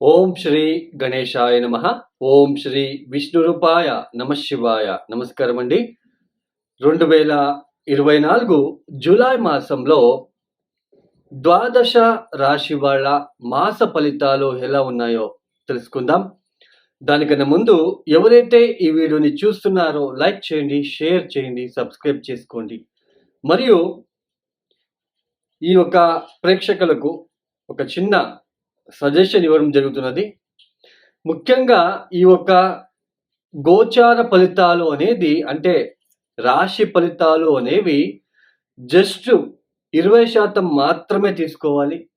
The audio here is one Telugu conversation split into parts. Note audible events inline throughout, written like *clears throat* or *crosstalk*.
ఓం శ్రీ గణేశాయ నమ. ఓం శ్రీ విష్ణురూపాయ నమ శివాయ. నమస్కారం అండి రెండు వేల ఇరవై నాలుగు జూలై మాసంలో ద్వాదశ రాశి వాళ్ళ మాస ఫలితాలు ఎలా ఉన్నాయో తెలుసుకుందాం. దానికన్నా ముందు ఎవరైతే ఈ వీడియోని చూస్తున్నారో లైక్ చేయండి షేర్ చేయండి సబ్స్క్రైబ్ చేసుకోండి. మరియు ఈ యొక్క ప్రేక్షకులకు ఒక చిన్న సజెషన్ ఇవ్వడం జరుగుతున్నది. ముఖ్యంగా ఈ యొక్క గోచార ఫలితాలు అనేది అంటే రాశి ఫలితాలు అనేవి జస్ట్ ఇరవై శాతం మాత్రమే తీసుకోవాలి.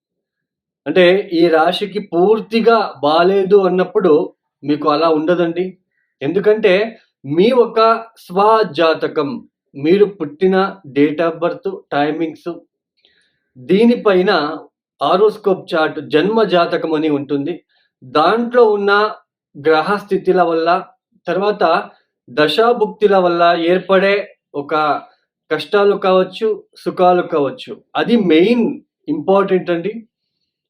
అంటే ఈ రాశికి పూర్తిగా బాలేదు అన్నప్పుడు మీకు అలా ఉండదండి. ఎందుకంటే మీ ఒక స్వజాతకం మీరు పుట్టిన డేట్ ఆఫ్ బర్త్ టైమింగ్స్ దీనిపైన ఆరోస్కోప్ చార్ట్ జన్మ జాతకం అని ఉంటుంది. దాంట్లో ఉన్న గ్రహ స్థితిల వల్ల తర్వాత దశాభుక్తిల వల్ల ఏర్పడే ఒక కష్టాలు కావచ్చు సుఖాలు కావచ్చు. అది మెయిన్ ఇంపార్టెంట్ అండి.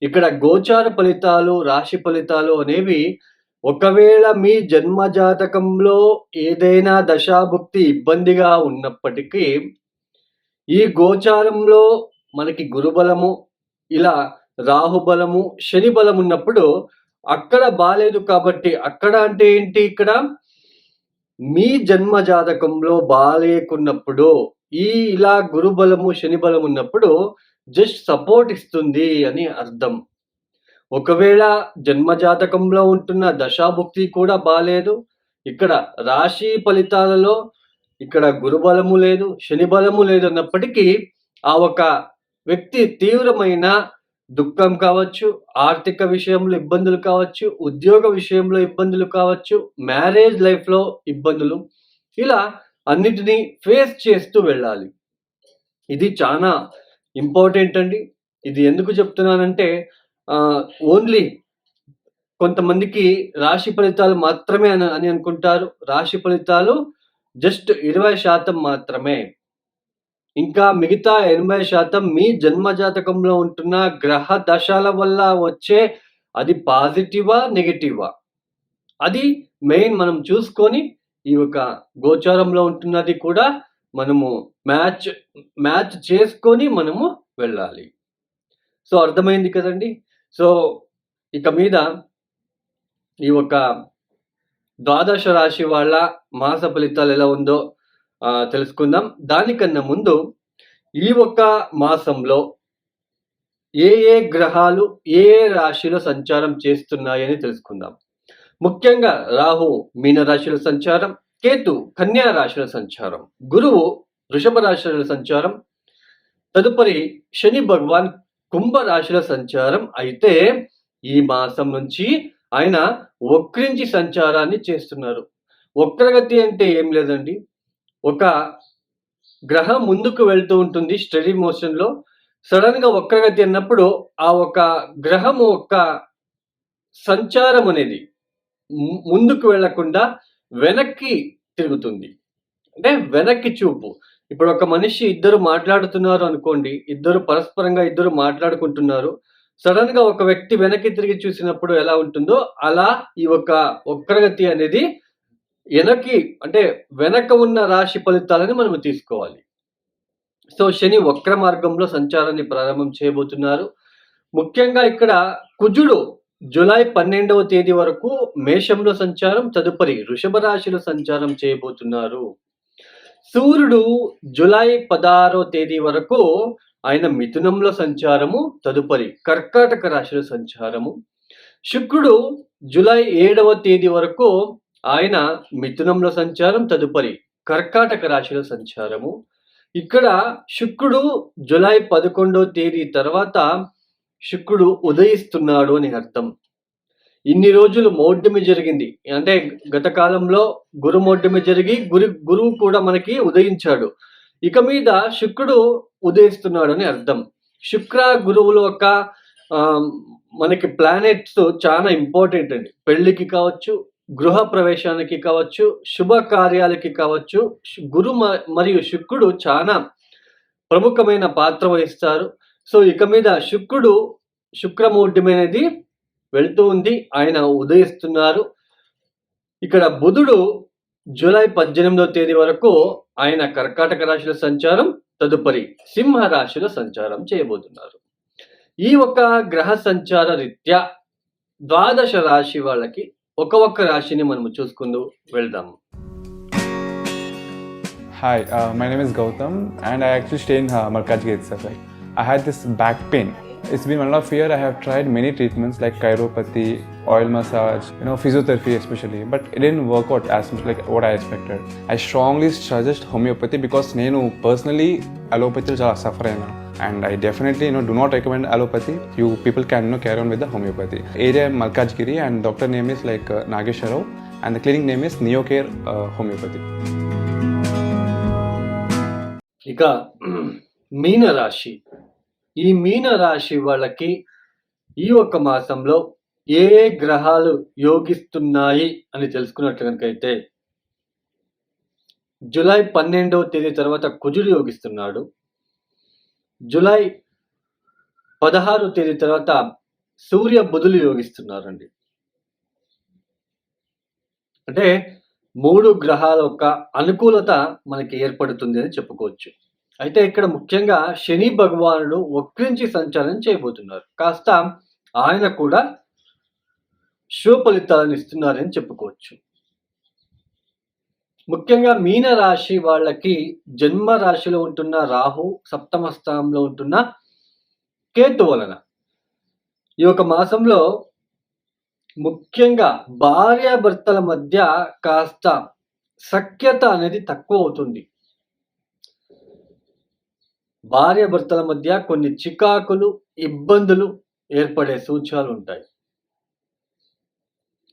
ఇక్కడ గోచార ఫలితాలు రాశి ఫలితాలు అనేవి ఒకవేళ మీ జన్మ జాతకంలో ఏదైనా దశాభుక్తి ఇబ్బందిగా ఉన్నప్పటికీ ఈ గోచారంలో మనకి గురుబలము ఇలా రాహుబలము శని బలం ఉన్నప్పుడు అక్కడ బాలేదు కాబట్టి అక్కడ అంటే ఏంటి ఇక్కడ? మీ జన్మ జాతకంలో బాలేకున్నప్పుడు ఈ ఇలా గురుబలము శని బలం ఉన్నప్పుడు జస్ట్ సపోర్ట్ ఇస్తుంది అని అర్థం. ఒకవేళ జన్మ జాతకంలో ఉంటున్న దశాభుక్తి కూడా బాలేదు ఇక్కడ రాశి ఫలితాలలో ఇక్కడ గురుబలము లేదు శని బలము లేదు అన్నప్పటికీ ఆ ఒక వ్యక్తి తీవ్రమైన దుఃఖం కావచ్చు ఆర్థిక విషయంలో ఇబ్బందులు కావచ్చు ఉద్యోగ విషయంలో ఇబ్బందులు కావచ్చు మ్యారేజ్ లైఫ్లో ఇబ్బందులు ఇలా అన్నిటినీ ఫేస్ చేస్తూ వెళ్ళాలి. ఇది చాలా ఇంపార్టెంట్ అండి. ఇది ఎందుకు చెప్తున్నానంటే ఓన్లీ కొంతమందికి రాశి ఫలితాలు మాత్రమే అని అని అనుకుంటారు. రాశి ఫలితాలు జస్ట్ ఇరవై శాతం మాత్రమే. ఇంకా మిగతా ఎనభై శాతం మీ జన్మ జాతకంలో ఉంటున్న గ్రహ దశల వల్ల వచ్చే అది పాజిటివా నెగిటివా? అది మెయిన్ మనం చూసుకొని ఈ యొక్క గోచారంలో ఉంటున్నది కూడా మనము మ్యాచ్ మ్యాచ్ చేసుకొని మనము వెళ్ళాలి. సో అర్థమైంది కదండి? సో ఇక మీద ఈ యొక్క ద్వాదశ రాశి వాళ్ళ మాస ఫలితాలు ఎలా ఉందో తెలుసుకుందాం. దానికన్నా ముందు ఈ ఒక్క మాసంలో ఏ ఏ గ్రహాలు ఏ ఏ రాశిలో సంచారం చేస్తున్నాయని తెలుసుకుందాం. ముఖ్యంగా రాహు మీన రాశిలో సంచారం కేతు కన్యా రాశుల సంచారం గురువు వృషభ రాశుల సంచారం తదుపరి శని భగవాన్ కుంభ రాశుల సంచారం. అయితే ఈ మాసం నుంచి ఆయన వక్రించి సంచారాన్ని చేస్తున్నారు. వక్రగతి అంటే ఏం లేదండి. ఒక గ్రహం ముందుకు వెళ్తూ ఉంటుంది స్టడీ మోషన్లో సడన్గా వక్రగతి అన్నప్పుడు ఆ ఒక గ్రహము ఒక సంచారం అనేది ముందుకు వెళ్ళకుండా వెనక్కి తిరుగుతుంది. అంటే వెనక్కి చూపు. ఇప్పుడు ఒక మనిషి ఇద్దరు మాట్లాడుతున్నారు అనుకోండి ఇద్దరు పరస్పరంగా ఇద్దరు మాట్లాడుకుంటున్నారు. సడన్గా ఒక వ్యక్తి వెనక్కి తిరిగి చూసినప్పుడు ఎలా ఉంటుందో అలా ఈ ఒక వక్రగతి అనేది వెనక్కి అంటే వెనక ఉన్న రాశి ఫలితాలని మనం తీసుకోవాలి. సో శని వక్ర మార్గంలో సంచారాన్ని ప్రారంభం చేయబోతున్నారు. ముఖ్యంగా ఇక్కడ కుజుడు జూలై పన్నెండవ తేదీ వరకు మేషంలో సంచారం తదుపరి వృషభ రాశిలో సంచారం చేయబోతున్నారు. సూర్యుడు జూలై పదహారో తేదీ వరకు ఆయన మిథునంలో సంచారము తదుపరి కర్కాటక రాశిలో సంచారము. శుక్రుడు జూలై ఏడవ తేదీ వరకు ఆయన మిథునంలో సంచారం తదుపరి కర్కాటక రాశిలో సంచారము. ఇక్కడ శుక్రుడు జూలై పదకొండో తేదీ తర్వాత శుక్రుడు ఉదయిస్తున్నాడు అని అర్థం. ఇన్ని రోజులు మౌఢ్యమి జరిగింది. అంటే గత కాలంలో గురు మౌఢ్యమి జరిగి గురు గురువు కూడా మనకి ఉదయించాడు. ఇక మీద శుక్రుడు ఉదయిస్తున్నాడు అని అర్థం. శుక్ర గురువుల యొక్క మనకి ప్లానెట్స్ చాలా ఇంపార్టెంట్ అండి. పెళ్ళికి కావచ్చు గృహ ప్రవేశానికి కావచ్చు శుభకార్యాలకి కావచ్చు గురు మ- మరియు శుక్రుడు చాలా ప్రముఖమైన పాత్ర వహిస్తారు. సో ఇక మీద శుక్రుడు శుక్రమూర్తి అనేది వెళ్తూ ఉంది ఆయన ఉదయిస్తున్నారు. ఇక్కడ బుధుడు జూలై పద్దెనిమిదవ తేదీ వరకు ఆయన కర్కాటక రాశిలో సంచారం తదుపరి సింహ రాశిలో సంచారం చేయబోతున్నారు. ఈ ఒక గ్రహ సంచార రీత్యా ద్వాదశ రాశి వాళ్ళకి ఒక ఒక్క రాశిని మనం చూసుకుందూ వెళ్దాం. Hi my name is Gautam and I actually stay in Markaz gate sir I had this back pain it's been one of year I have tried many treatments like chiropathy oil massage you know physiotherapy especially but it in work out as much like what I expected I strongly suggest homeopathy because నేను పర్సనలీ అలోపతిలో చాలా సఫర్ అయినా and I definitely no do not recommend allopathy you people can no carry on with the homeopathy area Malkajgiri and doctor name is like Nageswara Rao and the clinic name is Neo Care homeopathy ఇక *clears throat* మీనరాశి. ఈ మీన రాశి వాళ్ళకి ఈ ఒక్క మాసంలో ఏ గ్రహాలు యోగిస్తున్నాయి అని తెలుసుకున్నట్లు కనుకైతే జులై పన్నెండవ తేదీ తర్వాత కుజుడు యోగిస్తున్నాడు. జూలై పదహారు తేదీ తర్వాత సూర్య బుధులు యోగిస్తున్నారండి. అంటే మూడు గ్రహాల యొక్క అనుకూలత మనకి ఏర్పడుతుంది అని చెప్పుకోవచ్చు. అయితే ఇక్కడ ముఖ్యంగా శని భగవానుడు వక్రించి సంచారం చేయబోతున్నారు. కాస్త ఆయన కూడా శుభ ఫలితాలను ఇస్తున్నారని చెప్పుకోవచ్చు. ముఖ్యంగా మీన రాశి వాళ్ళకి జన్మ రాశిలో ఉంటున్న రాహు సప్తమ స్థానంలో ఉంటున్న కేతు వలన. ఈ యొక్క మాసంలో ముఖ్యంగా భార్యాభర్తల మధ్య కాస్త సఖ్యత అనేది తక్కువ అవుతుంది. భార్యాభర్తల మధ్య కొన్ని చికాకులు ఇబ్బందులు ఏర్పడే సూచనలు ఉంటాయి.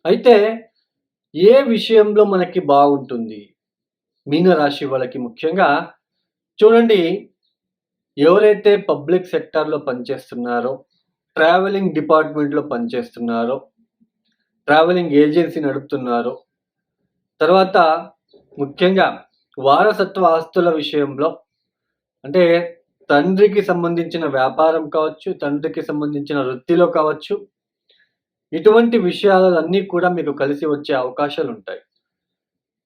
అయితే ఏ విషయంలో మనకి బాగుంటుంది? మీనరాశి వాళ్ళకి ముఖ్యంగా చూడండి ఎవరైతే పబ్లిక్ సెక్టార్లో పనిచేస్తున్నారో ట్రావెలింగ్ డిపార్ట్మెంట్లో పనిచేస్తున్నారో ట్రావెలింగ్ ఏజెన్సీ నడుపుతున్నారో తర్వాత ముఖ్యంగా వారసత్వ ఆస్తుల విషయంలో అంటే తండ్రికి సంబంధించిన వ్యాపారం కావచ్చు తండ్రికి సంబంధించిన వృత్తిలో కావచ్చు ఇటువంటి విషయాలన్నీ కూడా మీకు కలిసి వచ్చే అవకాశాలు ఉంటాయి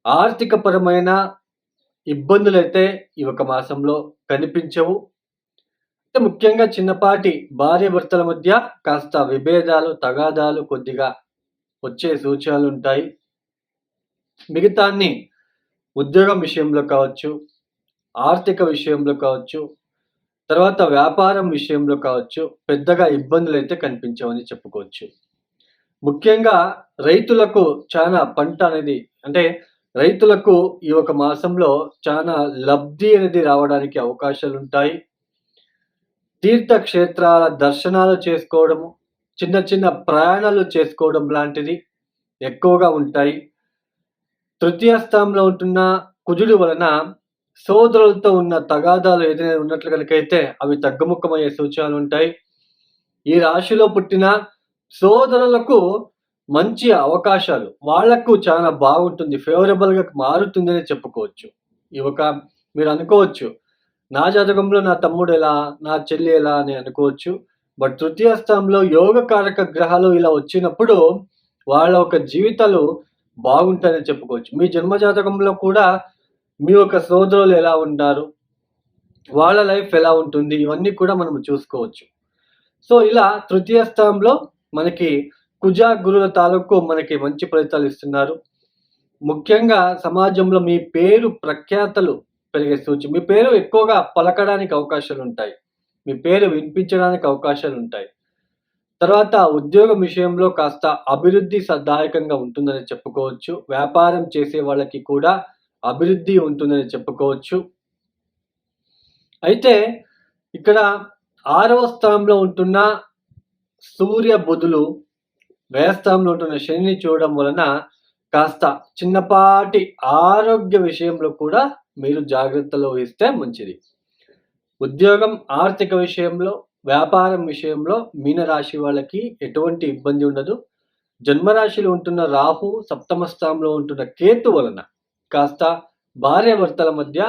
ఆర్థిక పరమైన ఇబ్బందులు అయితే ఈ ఒక మాసంలో కనిపించవు. అంటే ముఖ్యంగా చిన్నపాటి భార్య భర్తల మధ్య కాస్త విభేదాలు తగాదాలు కొద్దిగా వచ్చే సూచనలు ఉంటాయి మిగతాన్ని ఉద్యోగం విషయంలో కావచ్చు ఆర్థిక విషయంలో కావచ్చు తర్వాత వ్యాపారం విషయంలో కావచ్చు పెద్దగా ఇబ్బందులు అయితే కనిపించవని చెప్పుకోవచ్చు. ముఖ్యంగా రైతులకు చాలా పంట అనేది అంటే రైతులకు ఈ ఒక మాసంలో చాలా లబ్ధి అనేది రావడానికి అవకాశాలు ఉంటాయి తీర్థక్షేత్రాల దర్శనాలు చేసుకోవడము చిన్న చిన్న ప్రయాణాలు చేసుకోవడం లాంటిది ఎక్కువగా ఉంటాయి. తృతీయ స్థానంలో ఉంటున్న కుజుడు వలన సోదరులతో ఉన్న తగాదాలు ఏదైనా ఉన్నట్లు కనుకైతే అవి తగ్గుముఖమయ్యే సూచనలు ఉంటాయి ఈ రాశిలో పుట్టిన సోదరులకు మంచి అవకాశాలు. వాళ్ళకు చాలా బాగుంటుంది. ఫేవరబుల్గా మారుతుందనే మారుతుందని చెప్పుకోవచ్చు. ఈ ఒక మీరు అనుకోవచ్చు. నా జాతకంలో నా తమ్ముడు ఎలా నా చెల్లి ఎలా అని అనుకోవచ్చు. బట్ తృతీయ స్థానంలో యోగకారక గ్రహాలు ఇలా వచ్చినప్పుడు వాళ్ళ యొక్క జీవితాలు బాగుంటాయని చెప్పుకోవచ్చు. మీ జన్మ జాతకంలో కూడా మీ యొక్క సోదరులు ఎలా ఉంటారు వాళ్ళ లైఫ్ ఎలా ఉంటుంది? ఇవన్నీ కూడా మనం చూసుకోవచ్చు. సో ఇలా తృతీయ స్థానంలో మనకి కుజా గురుల తాలూకు మనకి మంచి ఫలితాలు ఇస్తున్నారు. ముఖ్యంగా సమాజంలో మీ పేరు ప్రఖ్యాతలు పెరిగే సూచి మీ పేరు ఎక్కువగా పలకడానికి అవకాశాలు ఉంటాయి. మీ పేరు వినిపించడానికి అవకాశాలు ఉంటాయి. తర్వాత ఉద్యోగం విషయంలో కాస్త అభివృద్ధి సదాయకంగా ఉంటుందని చెప్పుకోవచ్చు. వ్యాపారం చేసే వాళ్ళకి కూడా అభివృద్ధి ఉంటుందని చెప్పుకోవచ్చు. అయితే ఇక్కడ ఆరవ స్థానంలో ఉంటున్న సూర్య బుధులు వ్యయస్థానంలో ఉంటున్న శనిని చూడడం వలన కాస్త చిన్నపాటి ఆరోగ్య విషయంలో కూడా మీరు జాగ్రత్తలు వహిస్తే మంచిది. ఉద్యోగం ఆర్థిక విషయంలో వ్యాపారం విషయంలో మీనరాశి వాళ్ళకి ఎటువంటి ఇబ్బంది ఉండదు. జన్మరాశిలో ఉంటున్న రాహు సప్తమ స్థానంలో ఉంటున్న కేతు వలన కాస్త భార్యాభర్తల మధ్య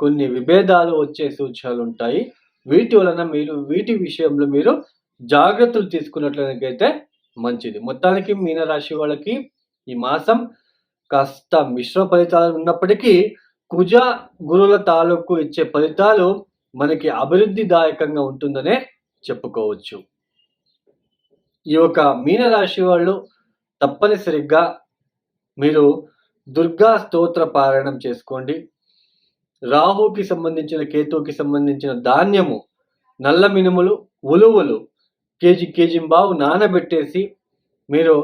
కొన్ని విభేదాలు వచ్చే సూచనలు ఉంటాయి. వీటి వలన మీరు వీటి విషయంలో మీరు జాగ్రత్తలు తీసుకున్నట్లయితే మంచిది. మొత్తానికి మీనరాశి వాళ్ళకి ఈ మాసం కాస్త మిశ్రమ ఫలితాలు ఉన్నప్పటికీ కుజ గురుల తాలూకు ఇచ్చే ఫలితాలు మనకి అభివృద్ధిదాయకంగా ఉంటుందనే చెప్పుకోవచ్చు. ఈ యొక్క మీనరాశి వాళ్ళు తప్పనిసరిగా మీరు దుర్గా స్తోత్ర పారాయణం చేసుకోండి. రాహుకి సంబంధించిన కేతువుకి సంబంధించిన ధాన్యము నల్ల మినుములు ఉలువలు కేజీ కేజీ బావు నానబెట్టేసి మీరు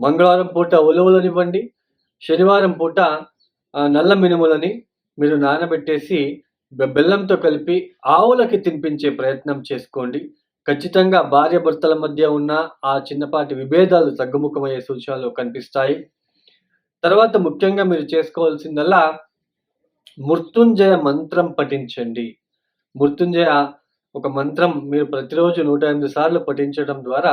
మంగళవారం పూట ఉలవలనివ్వండి శనివారం పూట నల్ల మినుములని మీరు నానబెట్టేసి బెల్లంతో కలిపి ఆవులకి తినిపించే ప్రయత్నం చేసుకోండి. ఖచ్చితంగా భార్యాభర్తల మధ్య ఉన్న ఆ చిన్నపాటి విభేదాలు తగ్గుముఖమయ్యే సూచనలు కనిపిస్తాయి. తర్వాత ముఖ్యంగా మీరు చేసుకోవాల్సిందల్లా మృత్యుంజయ మంత్రం పఠించండి. మృత్యుంజయ ఒక మంత్రం మీరు ప్రతిరోజు నూట ఎనిమిది సార్లు పఠించడం ద్వారా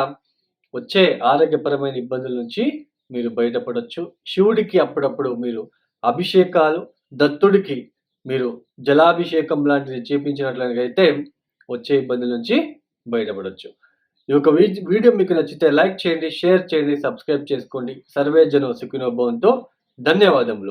వచ్చే ఆరోగ్యపరమైన ఇబ్బందుల నుంచి మీరు బయటపడవచ్చు శివుడికి అప్పుడప్పుడు మీరు అభిషేకాలు దత్తుడికి మీరు జలాభిషేకం లాంటిది చేపించినట్లయితే వచ్చే ఇబ్బందుల నుంచి బయటపడవచ్చు ఈ యొక్క వీ- వీడియో మీకు నచ్చితే లైక్ చేయండి షేర్ చేయండి సబ్స్క్రైబ్ చేసుకోండి. సర్వే జనం సుఖినోభవంతో ధన్యవాదములు.